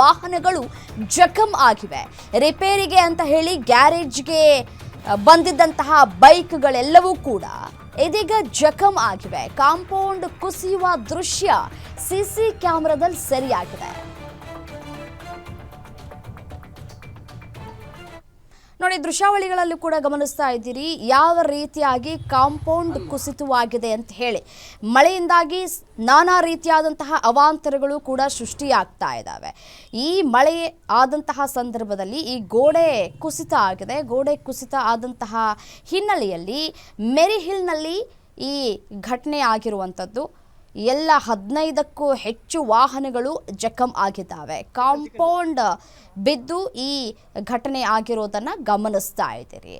ವಾಹನಗಳು ಜಖಂ ಆಗಿವೆ. ರಿಪೇರಿಗೆ ಅಂತ ಹೇಳಿ ಗ್ಯಾರೇಜ್ಗೆ ಬಂದಿದ್ದಂತಹ ಬೈಕ್ಗಳೆಲ್ಲವೂ ಕೂಡ ಇದೀಗ ಜಖಂ ಆಗಿವೆ. ಕಾಂಪೌಂಡ್ ಕುಸಿಯುವ ದೃಶ್ಯ ಸಿಸಿ ಕ್ಯಾಮೆರಾದಲ್ಲಿ ಸೆರೆಯಾಗಿದೆ. ನೋಡಿ, ದೃಶ್ಯಾವಳಿಗಳಲ್ಲೂ ಕೂಡ ಗಮನಿಸ್ತಾ ಇದ್ದೀರಿ. ಯಾವ ರೀತಿಯಾಗಿ ಕಾಂಪೌಂಡ್ ಕುಸಿತವಾಗಿದೆ ಅಂತ ಹೇಳಿ. ಮಳೆಯಿಂದಾಗಿ ನಾನಾ ರೀತಿಯಾದಂತಹ ಅವಾಂತರಗಳು ಕೂಡ ಸೃಷ್ಟಿಯಾಗ್ತಾ ಇದ್ದಾವೆ. ಈ ಮಳೆ ಆದಂತಹ ಸಂದರ್ಭದಲ್ಲಿ ಈ ಗೋಡೆ ಕುಸಿತ ಆಗಿದೆ. ಗೋಡೆ ಕುಸಿತ ಆದಂತಹ ಹಿನ್ನೆಲೆಯಲ್ಲಿ ಮೆರಿ ಹಿಲ್ನಲ್ಲಿ ಈ ಘಟನೆ ಆಗಿರುವಂಥದ್ದು. ಎಲ್ಲ ಹದಿನೈದಕ್ಕೂ ಹೆಚ್ಚು ವಾಹನಗಳು ಜಖಂ ಆಗಿದ್ದಾವೆ. ಕಾಂಪೌಂಡ್ ಬಿದ್ದು ಈ ಘಟನೆ ಆಗಿರೋದನ್ನ ಗಮನಿಸ್ತಾ ಇದ್ದೀರಿ.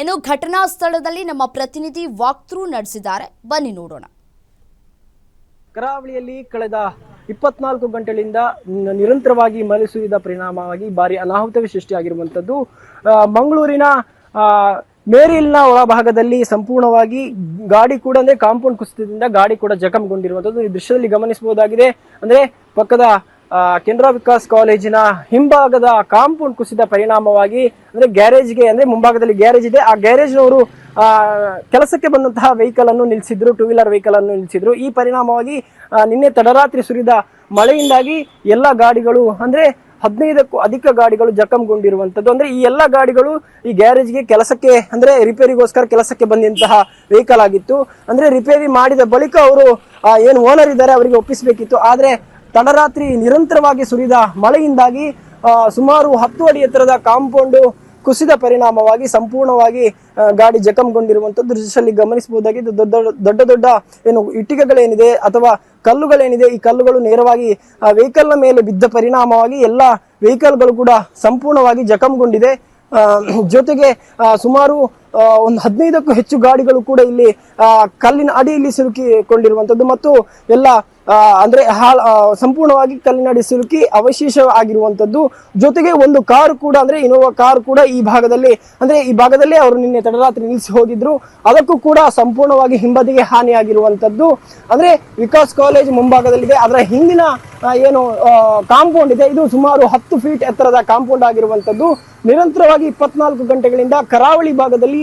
ಇನ್ನು ಘಟನಾ ಸ್ಥಳದಲ್ಲಿ ನಮ್ಮ ಪ್ರತಿನಿಧಿ ವಾಕ್ಥ್ರೂ ನಡೆಸಿದ್ದಾರೆ. ಬನ್ನಿ ನೋಡೋಣ. ಕರಾವಳಿಯಲ್ಲಿ ಕಳೆದ ಇಪ್ಪತ್ನಾಲ್ಕು ಗಂಟೆಗಳಿಂದ ನಿರಂತರವಾಗಿ ಮಳೆ ಸುರಿದ ಪರಿಣಾಮವಾಗಿ ಭಾರಿ ಅನಾಹುತವೇ ಸೃಷ್ಟಿಯಾಗಿರುವಂಥದ್ದು. ಮಂಗಳೂರಿನ ಮೇರಿಲ್ನ ಒಳಭಾಗದಲ್ಲಿ ಸಂಪೂರ್ಣವಾಗಿ ಗಾಡಿ ಕೂಡ ಅಂದ್ರೆ ಕಾಂಪೌಂಡ್ ಕುಸಿತದಿಂದ ಗಾಡಿ ಕೂಡ ಜಖಂಗೊಂಡಿರುವಂತದ್ದು ಈ ದೃಶ್ಯದಲ್ಲಿ ಗಮನಿಸಬಹುದಾಗಿದೆ. ಅಂದ್ರೆ ಪಕ್ಕದ ಕೆನರಾ ವಿಕಾಸ್ ಕಾಲೇಜಿನ ಹಿಂಭಾಗದ ಕಾಂಪೌಂಡ್ ಕುಸಿದ ಪರಿಣಾಮವಾಗಿ ಅಂದ್ರೆ ಗ್ಯಾರೇಜ್ಗೆ ಅಂದ್ರೆ ಮುಂಭಾಗದಲ್ಲಿ ಗ್ಯಾರೇಜ್ ಇದೆ. ಆ ಗ್ಯಾರೇಜ್ನವರು ಕೆಲಸಕ್ಕೆ ಬಂದಂತಹ ವೆಹಿಕಲ್ ಅನ್ನು ನಿಲ್ಲಿಸಿದ್ರು ಟೂ ವೀಲರ್ ವೆಹಿಕಲ್ ಅನ್ನು ನಿಲ್ಲಿಸಿದ್ರು. ಈ ಪರಿಣಾಮವಾಗಿ ನಿನ್ನೆ ತಡರಾತ್ರಿ ಸುರಿದ ಮಳೆಯಿಂದಾಗಿ ಎಲ್ಲ ಗಾಡಿಗಳು ಅಂದ್ರೆ ಹದಿನೈದಕ್ಕೂ ಅಧಿಕ ಗಾಡಿಗಳು ಜಖಂಗೊಂಡಿರುವಂತದ್ದು. ಅಂದ್ರೆ ಈ ಎಲ್ಲ ಗಾಡಿಗಳು ಈ ಗ್ಯಾರೇಜ್ಗೆ ಕೆಲಸಕ್ಕೆ, ಅಂದ್ರೆ ರಿಪೇರಿಗೋಸ್ಕರ ಕೆಲಸಕ್ಕೆ ಬಂದಂತಹ ವೆಹಿಕಲ್ ಆಗಿತ್ತು. ಅಂದ್ರೆ ರಿಪೇರಿ ಮಾಡಿದ ಬಳಿಕ ಅವರು ಏನು ಓನರ್ ಇದ್ದಾರೆ ಅವರಿಗೆ ಒಪ್ಪಿಸಬೇಕಿತ್ತು. ಆದರೆ ತಡರಾತ್ರಿ ನಿರಂತರವಾಗಿ ಸುರಿದ ಮಳೆಯಿಂದಾಗಿ ಸುಮಾರು ಹತ್ತು ಅಡಿ ಎತ್ತರದ ಕಾಂಪೌಂಡ್ ಕುಸಿದ ಪರಿಣಾಮವಾಗಿ ಸಂಪೂರ್ಣವಾಗಿ ಗಾಡಿ ಜಖಂಗೊಂಡಿರುವಂತ ದೃಶ್ಯದಲ್ಲಿ ಗಮನಿಸಬಹುದಾಗಿದ್ದು ದೊಡ್ಡ ದೊಡ್ಡ ದೊಡ್ಡ, ಏನು, ಇಟ್ಟಿಗೆಗಳೇನಿದೆ ಅಥವಾ ಕಲ್ಲುಗಳೇನಿದೆ, ಈ ಕಲ್ಲುಗಳು ನೇರವಾಗಿ, ಆ ವೆಹಿಕಲ್ನ ಮೇಲೆ ಬಿದ್ದ ಪರಿಣಾಮವಾಗಿ ಎಲ್ಲ ವೆಹಿಕಲ್ಗಳು ಕೂಡ ಸಂಪೂರ್ಣವಾಗಿ ಜಖಂಗೊಂಡಿದೆ. ಜೊತೆಗೆ ಸುಮಾರು ಒಂದು ಹದಿನೈದಕ್ಕೂ ಹೆಚ್ಚು ಗಾಡಿಗಳು ಕೂಡ ಇಲ್ಲಿ ಕಲ್ಲಿನ ಅಡಿಯಲ್ಲಿ ಸಿಲುಕಿಕೊಂಡಿರುವಂತದ್ದು ಮತ್ತು ಎಲ್ಲ ಅಂದ್ರೆ ಹಾಳ ಸಂಪೂರ್ಣವಾಗಿ ಕಲ್ಲಿನ ಅಡಿ ಸಿಲುಕಿ ಅವಶೇಷ ಆಗಿರುವಂತದ್ದು ಜೊತೆಗೆ ಒಂದು ಕಾರು ಕೂಡ, ಅಂದ್ರೆ ಇನೋವಾ ಕಾರ್ ಕೂಡ ಈ ಭಾಗದಲ್ಲಿ, ಅಂದ್ರೆ ಈ ಭಾಗದಲ್ಲಿ ಅವರು ನಿನ್ನೆ ತಡರಾತ್ರಿ ನಿಲ್ಲಿಸಿ ಹೋಗಿದ್ರು. ಅದಕ್ಕೂ ಕೂಡ ಸಂಪೂರ್ಣವಾಗಿ ಹಿಂಬದಿಗೆ ಹಾನಿಯಾಗಿರುವಂತದ್ದು. ಅಂದ್ರೆ ವಿಕಾಸ್ ಕಾಲೇಜ್ ಮುಂಭಾಗದಲ್ಲಿದೆ. ಅದರ ಹಿಂದಿನ ಏನು ಕಾಂಪೌಂಡ್ ಇದೆ. ಇದು ಸುಮಾರು ಹತ್ತು ಫೀಟ್ ಎತ್ತರದ ಕಾಂಪೌಂಡ್ ಆಗಿರುವಂತದ್ದು. ನಿರಂತರವಾಗಿ ಇಪ್ಪತ್ನಾಲ್ಕು ಗಂಟೆಗಳಿಂದ ಕರಾವಳಿ ಭಾಗದಲ್ಲಿ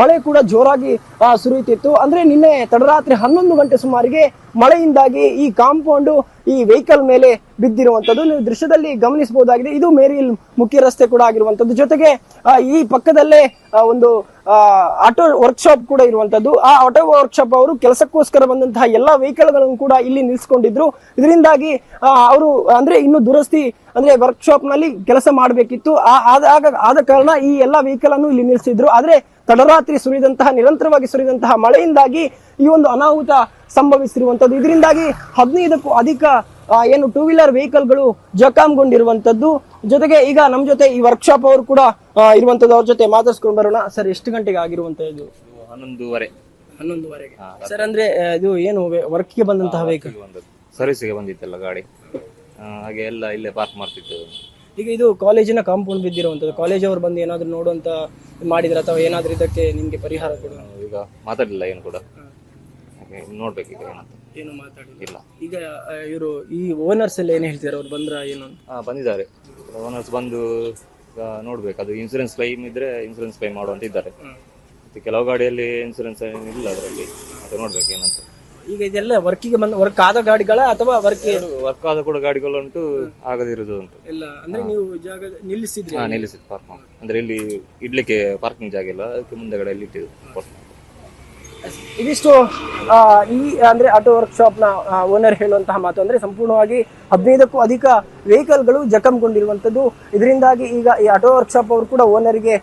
ಮಳೆ ಕೂಡ ಜೋರಾಗಿ ಸುರಿಯುತ್ತಿತ್ತು. ಅಂದ್ರೆ ನಿನ್ನೆ ತಡರಾತ್ರಿ ಹನ್ನೊಂದು ಗಂಟೆ ಸುಮಾರಿಗೆ ಮಳೆಯಿಂದಾಗಿ ಈ ಕಾಂಪೌಂಡ್, ಈ ವೆಹಿಕಲ್ ಮೇಲೆ ಬಿದ್ದಿರುವಂತದ್ದು. ನೀವು ದೃಶ್ಯದಲ್ಲಿ ಗಮನಿಸಬಹುದಾಗಿದೆ, ಇದು ಮೇರಿಲ್ ಮುಖ್ಯ ರಸ್ತೆ ಕೂಡ ಆಗಿರುವಂತದ್ದು. ಜೊತೆಗೆ ಈ ಪಕ್ಕದಲ್ಲೇ ಒಂದು ಆಟೋ ವರ್ಕ್ಶಾಪ್ ಕೂಡ ಇರುವಂತದ್ದು. ಆ ಆಟೋ ವರ್ಕ್ಶಾಪ್ ಅವರು ಕೆಲಸಕ್ಕೋಸ್ಕರ ಬಂದಂತಹ ಎಲ್ಲಾ ವೆಹಿಕಲ್ಗಳನ್ನು ಕೂಡ ಇಲ್ಲಿ ನಿಲ್ಸ್ಕೊಂಡಿದ್ರು. ಇದರಿಂದಾಗಿ ಅವರು, ಅಂದ್ರೆ ಇನ್ನು ದುರಸ್ತಿ, ಅಂದ್ರೆ ವರ್ಕ್ಶಾಪ್ನಲ್ಲಿ ಕೆಲಸ ಮಾಡಬೇಕಿತ್ತು. ಆದಾಗ ಆದ ಕಾರಣ ಈ ಎಲ್ಲಾ ವೆಹಿಕಲ್ ಅನ್ನು ಇಲ್ಲಿ ನಿಲ್ಲಿಸಿದ್ರು ಆದ್ರೆ ತಡರಾತ್ರಿ ಸುರಿದಂತಹ ನಿರಂತರವಾಗಿ ಸುರಿದಂತಹ ಮಳೆಯಿಂದಾಗಿ ಈ ಒಂದು ಅನಾಹುತ ಸಂಭವಿಸಿರುವಂತದ್ದು ಇದರಿಂದಾಗಿ ಹದಿನೈದಕ್ಕೂ ಅಧಿಕ ಏನು ಟೂ ವೀಲರ್ ವೆಹಿಕಲ್ಗಳು ಜಖಂಗೊಂಡಿರುವಂತದ್ದು ಜೊತೆಗೆ ಈಗ ನಮ್ ಜೊತೆ ಈ ವರ್ಕ್ಶಾಪ್ ಅವರು ಕೂಡ ಇರುವಂಥದ್ದು. ಇರುವಂತದ್ದು ಅವ್ರ ಜೊತೆ ಮಾತಾಡ್ಸ್ಕೊಂಡು ಬರೋಣ. ಸರ್ ಎಷ್ಟು ಗಂಟೆಗೆ ಆಗಿರುವಂತದ್ದು ಹನ್ನೊಂದೂವರೆ. ಹನ್ನೊಂದುವರೆಗೆ. ಸರ್ ಅಂದ್ರೆ ಇದು ಏನು ವರ್ಕ್ಗೆ ಬಂದಂತಹ ವೆಹಿಕಲ್ ಸರ್ವಿಸ್ಗೆ ಬಂದಿತ್ತಲ್ಲ ಗಾಡಿ? ಹಾಗೆ ಎಲ್ಲ ಇಲ್ಲೇ ಪಾರ್ಕ್ ಮಾಡ್ತಿತ್ತು ಈಗ ಇದು ಕಾಲೇಜಿನ ಕಾಂಪೌಂಡ್ ಬಿದ್ದಿರುವಂತದ್ದು ಕಾಲೇಜ್ ಅವರು ಬಂದು ಏನಾದ್ರು ನೋಡುವಂತ ಮಾಡಿದ್ರೆ ಅಥವಾ ಏನಾದ್ರೂ ಇದಕ್ಕೆ ನಿಮ್ಗೆ ಪರಿಹಾರ ಕೊಡ. ಈಗ ಮಾತಾಡಲಿಲ್ಲ ಏನು ಕೂಡ. ಹಾಗೆ ನೋಡ್ಬೇಕು ಈಗ ಏನಂತ. ಏನು ಮಾತಾಡಿಲ್ಲ ಇಲ್ಲ. ಈಗ ಇವರು ಈ ಓನರ್ಸ್ ಎಲ್ಲ ಏನು ಹೇಳ್ತಾರೆ? ಅವ್ರು ಬಂದ್ರ ಏನು? ಅಂತ ಬಂದಿದ್ದಾರೆ. ಓನರ್ಸ್ ಬಂದು ಈಗ ನೋಡ್ಬೇಕು. ಅದು ಇನ್ಸೂರೆನ್ಸ್ ಕ್ಲೈಮ್ ಇದ್ರೆ ಇನ್ಸೂರೆನ್ಸ್ ಕ್ಲೈಮ್ ಮಾಡುವಂತ ಇದ್ದಾರೆ. ಮತ್ತೆ ಕೆಲವು ಗಾಡಿಯಲ್ಲಿ ಇನ್ಸೂರೆನ್ಸ್ ಇಲ್ಲ ಅದರಲ್ಲಿ. ಅದು ನೋಡ್ಬೇಕು ಏನಂತ. ಈಗ ಇದೆಲ್ಲ ವರ್ಕಿಗೆ ಬಂದ ವರ್ಕ್ ಆದ ಗಾಡಿಗಳ ಅಥವಾ ವರ್ಕ್ ವರ್ಕ್ ಆದ ಕೂಡ ಗಾಡಿಗಳು ಉಂಟು ಆಗದಿರುವುದು ಉಂಟು ಎಲ್ಲ ಅಂದ್ರೆ ನೀವು ಜಾಗ ನಿಲ್ಲಿಸಿದ್ರಿ ಹಾ ನಿಲ್ಲಿಸಿದ್ದು ಪಾರ್ಕ್ ಅಂದ್ರೆ ಇಲ್ಲಿ ಇಡ್ಲಿಕ್ಕೆ ಪಾರ್ಕಿಂಗ್ ಜಾಗ ಇಲ್ಲ ಅದಕ್ಕೆ ಮುಂದೆಗಡೆ ಇಲ್ಲಿ ಇಟ್ಟಿದ್ದು ಇದಿಷ್ಟು ಈ ಅಂದ್ರೆ ಆಟೋ ವರ್ಕ್ಶಾಪ್ನ ಓನರ್ ಹೇಳುವಂತಹ ಮಾತು. ಅಂದ್ರೆ ಸಂಪೂರ್ಣವಾಗಿ ಹದಿನೈದಕ್ಕೂ ಅಧಿಕ ವೆಹಿಕಲ್ಗಳು ಜಖಂಗೊಂಡಿರುವಂತದ್ದು ಇದರಿಂದಾಗಿ ಈಗ ಈ ಆಟೋ ವರ್ಕ್ಶಾಪ್ ಅವರು ಕೂಡ ಓನರ್ಗೆ